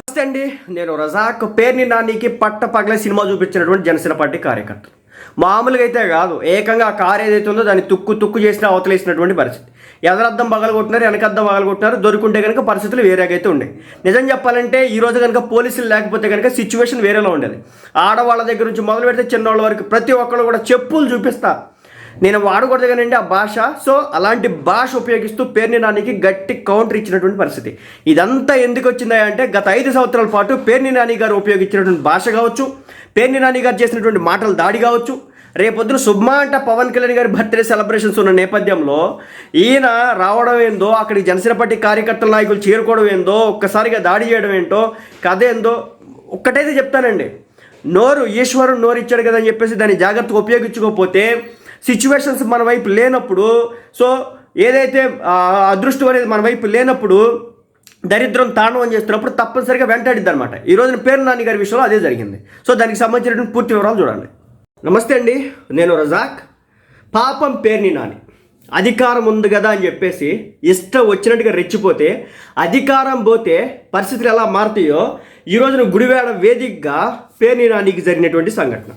నమస్తే అండి. నేను రజాక్ పేర్ని నానికి పట్ట పగలే సినిమా చూపించినటువంటి జనసేన పార్టీ కార్యకర్తలు. మామూలుగా అయితే కాదు ఏకంగా ఆ కారు ఏదైతే ఉందో దాన్ని తుక్కు తుక్కు చేసిన అవతలేసినటువంటి పరిస్థితి. ఎదరద్దం పగలగొట్టినారు వెనకద్దం పగలగొట్టినారు దొరుకుంటే కనుక పరిస్థితులు వేరేగా అయితే ఉండే. నిజం చెప్పాలంటే ఈ రోజు కనుక పోలీసులు లేకపోతే కనుక సిచ్యువేషన్ వేరేలా ఉండేది. ఆడవాళ్ళ దగ్గర నుంచి మొదలు పెడితే చిన్నవాళ్ళ వరకు ప్రతి ఒక్కళ్ళు కూడా చెప్పులు చూపిస్తా. నేను వాడకూడదు కానండి ఆ భాష. సో అలాంటి భాష ఉపయోగిస్తూ పేర్నినానికి గట్టి కౌంటర్ ఇచ్చినటువంటి పరిస్థితి. ఇదంతా ఎందుకు వచ్చిందా అంటే గత ఐదు సంవత్సరాల పాటు పేర్ని నాని గారు ఉపయోగించినటువంటి భాష కావచ్చు పేర్ని నాని గారు చేసినటువంటి మాటల దాడి కావచ్చు రేపొద్దున శుభ్మా అంట పవన్ కళ్యాణ్ గారి బర్త్డే సెలబ్రేషన్స్ ఉన్న నేపథ్యంలో ఈయన రావడం ఏందో అక్కడికి జనసేన పార్టీ కార్యకర్తల నాయకులు చేరుకోవడం ఏందో ఒక్కసారిగా దాడి చేయడం ఏంటో కథ ఏందో ఒక్కటైతే చెప్తానండి. నోరు ఈశ్వరుడు నోరు ఇచ్చాడు కదా అని చెప్పేసి దాన్ని జాగ్రత్తగా ఉపయోగించుకోకపోతే సిచ్యువేషన్స్ మన వైపు లేనప్పుడు సో ఏదైతే అదృష్టం అనేది మన వైపు లేనప్పుడు దరిద్రం తాండవం చేస్తున్నప్పుడు తప్పనిసరిగా వెంటాడిద్ది అనమాట ఈ రోజున పేరు నాని గారి విషయంలో అదే జరిగింది. సో దానికి సంబంధించినటువంటి పూర్తి వివరాలు చూడండి. నమస్తే అండి నేను రజాక్. పాపం పేరుని నాని. అధికారం ఉంది కదా అని చెప్పేసి ఇష్టం వచ్చినట్టుగా రెచ్చిపోతే అధికారం పోతే పరిస్థితులు ఎలా మారుతాయో ఈ రోజున గుడివేడ వేదికగా పేర్ని నానికి జరిగినటువంటి సంఘటన.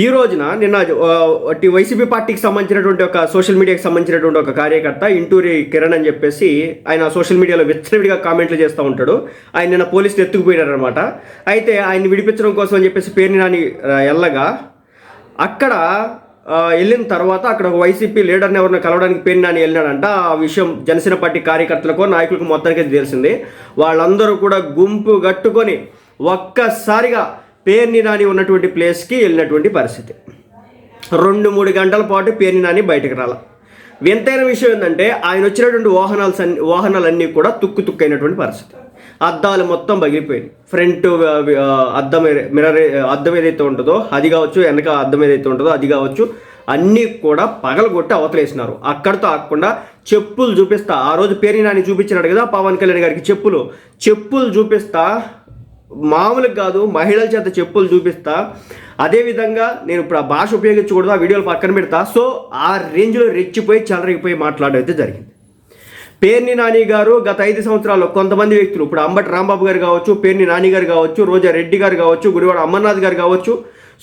ఈ రోజున నిన్న వైసీపీ పార్టీకి సంబంధించినటువంటి ఒక సోషల్ మీడియాకి సంబంధించినటువంటి ఒక కార్యకర్త ఇంటూరి కిరణ్ అని చెప్పేసి ఆయన సోషల్ మీడియాలో విచ్చలవిడిగా కామెంట్లు చేస్తూ ఉంటాడు. ఆయన నిన్న పోలీసులు ఎత్తుకుపోయినారనమాట అయితే ఆయన విడిపించడం కోసం అని చెప్పేసి పేరుని నాని ఎల్లగా అక్కడ వెళ్ళిన తర్వాత అక్కడ ఒక వైసీపీ లీడర్ని ఎవరిని కలవడానికి పేరు నాని వెళ్ళినాడంట. ఆ విషయం జనసేన పార్టీ కార్యకర్తలకు నాయకులకు మొత్తానికి తెలిసింది. వాళ్ళందరూ కూడా గుంపు కట్టుకొని ఒక్కసారిగా పేర్ని నాని ఉన్నటువంటి ప్లేస్కి వెళ్ళినటువంటి పరిస్థితి. రెండు మూడు గంటల పాటు పేర్ని నాని బయటకు రాల. వింతైన విషయం ఏంటంటే ఆయన వచ్చినటువంటి వాహనాలు సన్ని వాహనాలన్నీ కూడా తుక్కు తుక్కు అయినటువంటి పరిస్థితి. అద్దాలు మొత్తం పగిలిపోయింది ఫ్రంట్ అద్దం మిర్రర్ అద్దం ఏదైతే ఉంటుందో అది కావచ్చు వెనక అద్దం ఏదైతే ఉంటుందో అది కావచ్చు అన్నీ కూడా పగలగొట్టి అవతలేసినారు. అక్కడితో ఆకుండా చెప్పులు చూపిస్తా. ఆ రోజు పేరు నాని చూపించినాడు కదా పవన్ కళ్యాణ్ గారికి చెప్పులు. చెప్పులు చూపిస్తా మామూలుగా కాదు మహిళల చేత చెప్పులు చూపిస్తా. అదేవిధంగా నేను ఇప్పుడు ఆ భాష ఉపయోగించకూడదు ఆ వీడియోలు పక్కన పెడతా. సో ఆ రేంజ్లో రెచ్చిపోయి చెలరగిపోయి మాట్లాడడం అయితే జరిగింది. పేర్ని నాని గారు గత ఐదు సంవత్సరాల్లో కొంతమంది వ్యక్తులు ఇప్పుడు అంబటి రాంబాబు గారు కావచ్చు పేర్ని నాని గారు కావచ్చు రోజా రెడ్డి గారు కావచ్చు గుడివాడ అమర్నాథ్ గారు కావచ్చు.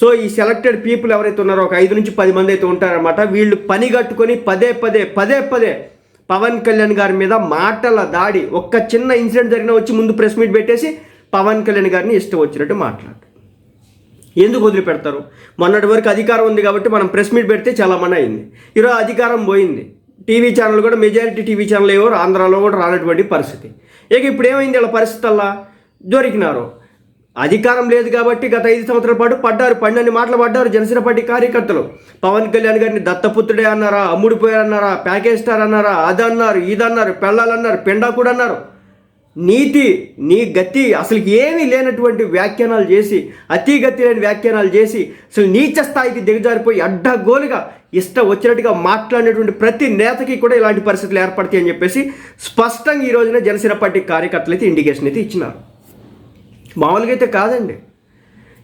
సో ఈ సెలెక్టెడ్ పీపుల్ ఎవరైతే ఉన్నారో ఒక ఐదు నుంచి పది మంది అయితే ఉంటారన్నమాట. వీళ్ళు పని కట్టుకొని పదే పదే పదే పదే పవన్ కళ్యాణ్ గారి మీద మాటల దాడి ఒక్క చిన్న ఇన్సిడెంట్ జరిగినా వచ్చి ముందు ప్రెస్ మీట్ పెట్టేసి పవన్ కళ్యాణ్ గారిని ఇష్టం వచ్చినట్టు మాట్లాడు. ఎందుకు వదిలిపెడతారు? మొన్నటి వరకు అధికారం ఉంది కాబట్టి మనం ప్రెస్ మీట్ పెడితే చాలా మన అయింది. ఈరోజు అధికారం పోయింది. టీవీ ఛానల్ కూడా మెజారిటీ టీవీ ఛానల్ ఏవో ఆంధ్రాలో కూడా రానటువంటి పరిస్థితి. ఇక ఇప్పుడు ఏమైంది వాళ్ళ పరిస్థితుల్లా? దొరికినారు. అధికారం లేదు కాబట్టి గత ఐదు సంవత్సరాల పాటు పడ్డారు పన్నెండు మాటలు పడ్డారు జనసేన పార్టీ కార్యకర్తలు. పవన్ కళ్యాణ్ గారిని దత్తపుత్రుడే అన్నారా అమ్ముడిపోయారన్నారా ప్యాకేజ్ స్టార్ అన్నారా అది అన్నారు ఇది అన్నారు పెళ్ళాలన్నారు పెండా కూడా అన్నారు. నీతి నీ గతి అసలు ఏమీ లేనటువంటి వ్యాఖ్యానాలు చేసి అతి గతి లేని వ్యాఖ్యానాలు చేసి అసలు నీచ స్థాయికి దిగజారిపోయి అడ్డగోలుగా ఇష్టం వచ్చినట్టుగా మాట్లాడినటువంటి ప్రతి నేతకి కూడా ఇలాంటి పరిస్థితులు ఏర్పడతాయి అని చెప్పేసి స్పష్టంగా ఈ రోజున జనసేన పార్టీ కార్యకర్తలు అయితే ఇండికేషన్ అయితే ఇచ్చినారు. మామూలుగా అయితే కాదండి.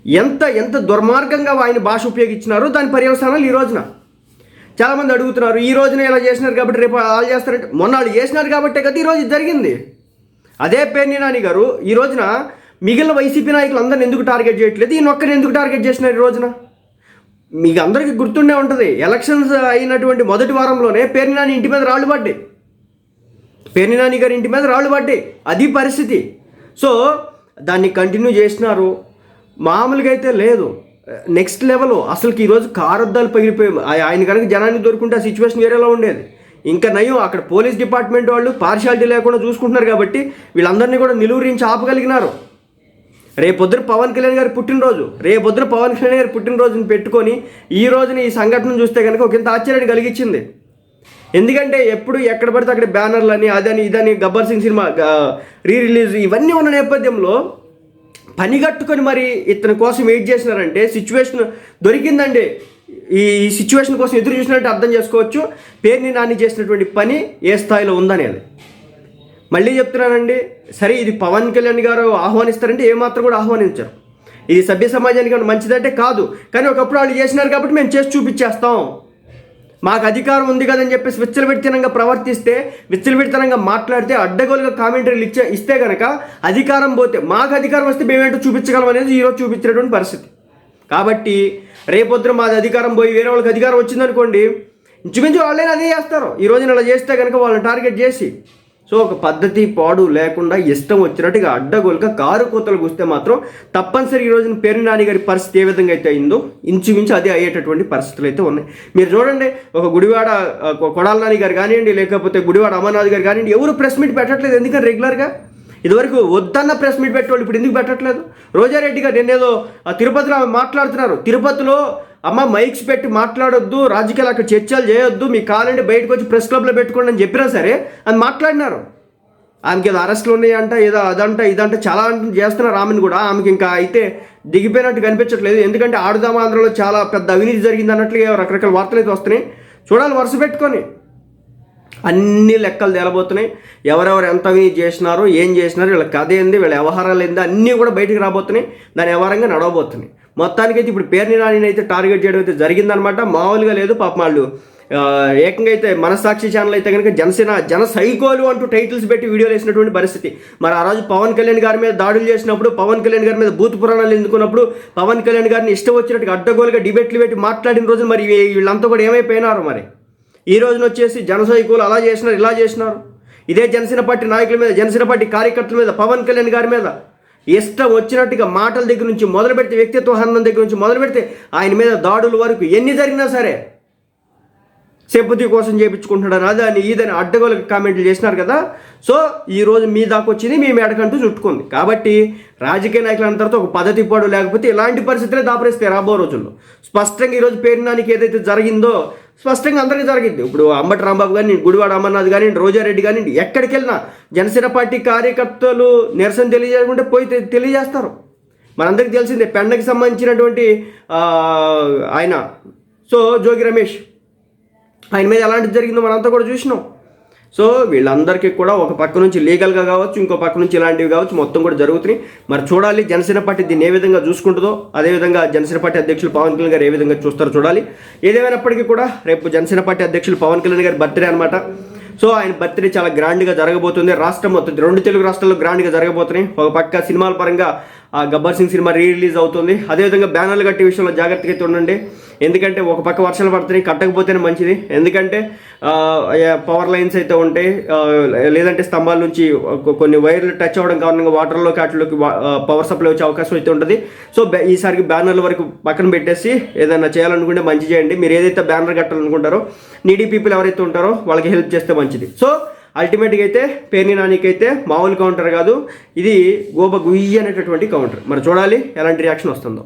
ఎంత ఎంత దుర్మార్గంగా ఆయన భాష ఉపయోగించినారో దాని పర్యవసానాలు ఈ రోజున. చాలామంది అడుగుతున్నారు ఈ రోజున ఇలా చేసినారు కాబట్టి రేపు వాళ్ళు చేస్తారంటే మొన్న వాళ్ళు చేసినారు కాబట్టే కదా ఈరోజు ఇది జరిగింది. అదే పేర్ని నాని గారు ఈ రోజున మిగిలిన వైసీపీ నాయకులు అందరిని ఎందుకు టార్గెట్ చేయట్లేదు? ఈయన ఒక్కరిని ఎందుకు టార్గెట్ చేసినారు ఈ రోజున? మీకు అందరికీ గుర్తుండే ఉంటుంది ఎలక్షన్స్ అయినటువంటి మొదటి వారంలోనే పేర్ని నాని ఇంటి మీద రాళ్ళు పడ్డాయి. పేర్ని నాని గారి ఇంటి మీద రాళ్ళు పడ్డాయి. అది పరిస్థితి. సో దాన్ని కంటిన్యూ చేసినారు. మామూలుగా అయితే లేదు. నెక్స్ట్ లెవెల్ అసలుకి ఈరోజు కారద్దాలు పగిలిపోయి ఆయన కనుక జనానికి దొరుకుంటే ఆ సిచ్యువేషన్ వేరేలా ఉండేది. ఇంకా నయం అక్కడ పోలీస్ డిపార్ట్మెంట్ వాళ్ళు పార్షాలిటీ లేకుండా చూసుకుంటున్నారు కాబట్టి వీళ్ళందరినీ కూడా నిలువరించి ఆపగలిగినారు. రేపొద్దున పవన్ కళ్యాణ్ గారి పుట్టినరోజు రేపొద్దున పవన్ కళ్యాణ్ గారి పుట్టినరోజుని పెట్టుకొని ఈ రోజున ఈ సంఘటన చూస్తే కనుక ఒక ఇంత ఆశ్చర్యాన్ని కలిగించింది. ఎందుకంటే ఎప్పుడు ఎక్కడ పడితే అక్కడ బ్యానర్లు అని అదని ఇదని Gabbar Singh cinema re release ఇవన్నీ ఉన్న నేపథ్యంలో పని కట్టుకొని మరి ఇతని కోసం వెయిట్ చేసినారంటే సిచ్యువేషన్ దొరికిందండి. ఈ సిచ్యువేషన్ కోసం ఎదురు చూసినట్టు అర్థం చేసుకోవచ్చు. పేరుని నాని చేసినటువంటి పని ఏ స్థాయిలో ఉందనేది. మళ్ళీ చెప్తున్నానండి సరే ఇది పవన్ కళ్యాణ్ గారు ఆహ్వానిస్తారంటే ఏమాత్రం కూడా ఆహ్వానించరు. ఇది సభ్య సమాజానికి మంచిదంటే కాదు. కానీ ఒకప్పుడు వాళ్ళు చేసినారు కాబట్టి మేము చేసి చూపించేస్తాం. మాకు అధికారం ఉంది కదని చెప్పేసి విచ్చలవిడితనంగా ప్రవర్తిస్తే విచ్చలవిడితనంగా మాట్లాడితే అడ్డగోలుగా కామెంటరీలు ఇచ్చే ఇస్తే కనుక అధికారం పోతే మాకు అధికారం వస్తే మేమేంటో చూపించగలం అనేది ఈరోజు చూపించినటువంటి పరిస్థితి. కాబట్టి రేపొద్దున మాది అధికారం పోయి వేరే వాళ్ళకి అధికారం వచ్చిందనుకోండి ఇంచుమించు వాళ్ళైనా అదే చేస్తారు. ఈ రోజున అలా చేస్తే కనుక వాళ్ళని టార్గెట్ చేసి. సో ఒక పద్ధతి పాడు లేకుండా ఇష్టం వచ్చినట్టుగా అడ్డగోలుక కారు కోతలు కూస్తే మాత్రం తప్పనిసరి ఈ రోజున పేరు నాని గారి పరిస్థితి ఏ విధంగా అయితే అయిందో ఇంచుమించు అదే అయ్యేటటువంటి పరిస్థితులు అయితే ఉన్నాయి. మీరు చూడండి ఒక గుడివాడ కొడాల నాని గారు కానివ్వండి లేకపోతే గుడివాడ అమర్నాథ్ గారు కానివ్వండి ఎవరు ప్రెస్ మీట్ పెట్టట్లేదు ఎందుకంటే రెగ్యులర్గా ఇదివరకు వద్దన్న ప్రెస్ మీట్ పెట్టేవాళ్ళు ఇప్పుడు ఎందుకు పెట్టట్లేదు? రోజారెడ్డి గారు నేనేదో ఆ తిరుపతిలో ఆమె మాట్లాడుతున్నారు. తిరుపతిలో అమ్మ మైక్స్ పెట్టి మాట్లాడొద్దు రాజకీయాలు అక్కడ చర్చలు చేయొద్దు మీ కాలండి బయటకు వచ్చి ప్రెస్ క్లబ్లో పెట్టుకోండి అని చెప్పినా సరే అని మాట్లాడినారు. ఆమెకి ఏదో అరెస్టులు ఉన్నాయంట ఏదో అదంట ఇదంట చాలా చేస్తున్నారు ఆమెను కూడా. ఆమెకి ఇంకా అయితే దిగిపోయినట్టు కనిపించట్లేదు. ఎందుకంటే ఆడుదామాంధ్రలో చాలా పెద్ద అవినీతి జరిగింది అన్నట్లుగా రకరకాల వార్తలు అయితే వస్తున్నాయి. చూడాలి వరుస పెట్టుకొని. అన్ని లెక్కలు తేలబోతున్నాయి. ఎవరెవరు ఎంత చేసినారో ఏం చేసినారో వీళ్ళ కథ ఏంది వీళ్ళ వ్యవహారాలు ఏంది అన్నీ కూడా బయటికి రాబోతున్నాయి. దాని వ్యవహారంగా నడవబోతున్నాయి. మొత్తానికైతే ఇప్పుడు పేరుని రాణిని అయితే టార్గెట్ చేయడం అయితే జరిగిందనమాట. మామూలుగా లేదు పాప వాళ్ళు. ఏకంగా అయితే మనసాక్షి ఛానల్ అయితే కనుక జనసేన జన సైకోలు అంటూ టైటిల్స్ పెట్టి వీడియోలు వేసినటువంటి పరిస్థితి. మరి ఆ రోజు పవన్ కళ్యాణ్ గారి మీద దాడులు చేసినప్పుడు పవన్ కళ్యాణ్ గారి మీద భూత పురాణాలు ఎందుకున్నప్పుడు పవన్ కళ్యాణ్ గారిని ఇష్టం వచ్చినట్టుగా అడ్డగోలుగా డిబేట్లు పెట్టి మాట్లాడిన రోజు మరి వీళ్ళంతా కూడా ఏమైపోయినారు మరి? ఈ రోజున వచ్చేసి జనసైకులు అలా చేసినారు ఇలా చేసినారు. ఇదే జనసేన పార్టీ నాయకుల మీద జనసేన పార్టీ కార్యకర్తల మీద పవన్ కళ్యాణ్ గారి మీద. ఇష్టం వచ్చినట్టుగా మాటల దగ్గర నుంచి మొదలు పెడితే వ్యక్తిత్వ హరణం దగ్గర నుంచి మొదలు పెడితే ఆయన మీద దాడుల వరకు ఎన్ని జరిగినా సరే సింపతి కోసం చేయించుకుంటున్నాడు అదని ఇదని అడ్డగోలకు కామెంట్లు చేసినారు కదా. సో ఈరోజు మీ దాకా వచ్చింది మీ మేడకంటూ చుట్టుకుంది. కాబట్టి రాజకీయ నాయకులందరితో ఒక పద్ధతి పాడు లేకపోతే ఇలాంటి పరిస్థితులే దాపరిస్తాయి రాబో రోజుల్లో. స్పష్టంగా ఈరోజు పేరునానికి ఏదైతే జరిగిందో స్పష్టంగా అందరికీ జరిగింది. ఇప్పుడు అంబటి రాంబాబు కానీ గుడివాడ అమర్నాథ్ కానీ రోజారెడ్డి కానీ ఎక్కడికి వెళ్ళినా జనసేన పార్టీ కార్యకర్తలు నిరసన తెలియజేయకుంటే పోయి తెలియజేస్తారు. మనందరికీ తెలిసిందే పెండకి సంబంధించినటువంటి ఆయన సో జోగి రమేష్ ఆయన మీద ఎలాంటిది జరిగిందో మనంతా కూడా చూసినాం. సో వీళ్ళందరికీ కూడా ఒక పక్క నుంచి లీగల్గా కావచ్చు ఇంకో పక్క నుంచి ఇలాంటివి కావచ్చు మొత్తం కూడా జరుగుతున్నాయి. మరి చూడాలి జనసేన పార్టీ దీన్ని ఏ విధంగా చూసుకుంటుందో అదేవిధంగా జనసేన పార్టీ అధ్యక్షులు పవన్ కళ్యాణ్ గారు ఏ విధంగా చూస్తారో చూడాలి. ఏదేమైనప్పటికీ కూడా రేపు జనసేన పార్టీ అధ్యక్షులు పవన్ కళ్యాణ్ గారి బర్త్డే అనమాట సో ఆయన బర్త్డే చాలా గ్రాండ్గా జరగబోతుంది. రాష్ట్రం మొత్తం రెండు తెలుగు రాష్ట్రాల్లో గ్రాండ్గా జరగబోతున్నాయి. ఒక పక్క సినిమాల పరంగా Gabbar Singh cinema re release అవుతుంది. అదేవిధంగా బ్యానర్లు కట్టే విషయంలో జాగ్రత్తగా అయితే ఉండండి. ఎందుకంటే ఒక పక్క వర్షాలు పడుతున్నాయి కట్టకపోతేనే మంచిది. ఎందుకంటే పవర్ లైన్స్ అయితే ఉంటాయి లేదంటే స్తంభాల నుంచి కొన్ని వైర్లు టచ్ అవ్వడం కారణంగా వాటర్లోకి వాటిలోకి పవర్ సప్లై వచ్చే అవకాశం అయితే ఉంటుంది. సో ఈసారికి బ్యానర్ల వరకు పక్కన పెట్టేసి ఏదైనా చేయాలనుకుంటే మంచి చేయండి. మీరు ఏదైతే బ్యానర్ కట్టాలనుకుంటారో నీడీ పీపుల్ ఎవరైతే ఉంటారో వాళ్ళకి హెల్ప్ చేస్తే మంచిది. సో అల్టిమేట్గా అయితే పేర్ని నానికైతే మామూలు కౌంటర్ కాదు. ఇది గోబ గుయ్యి అనేటటువంటి కౌంటర్ మరి చూడాలి ఎలాంటి రియాక్షన్ వస్తుందో.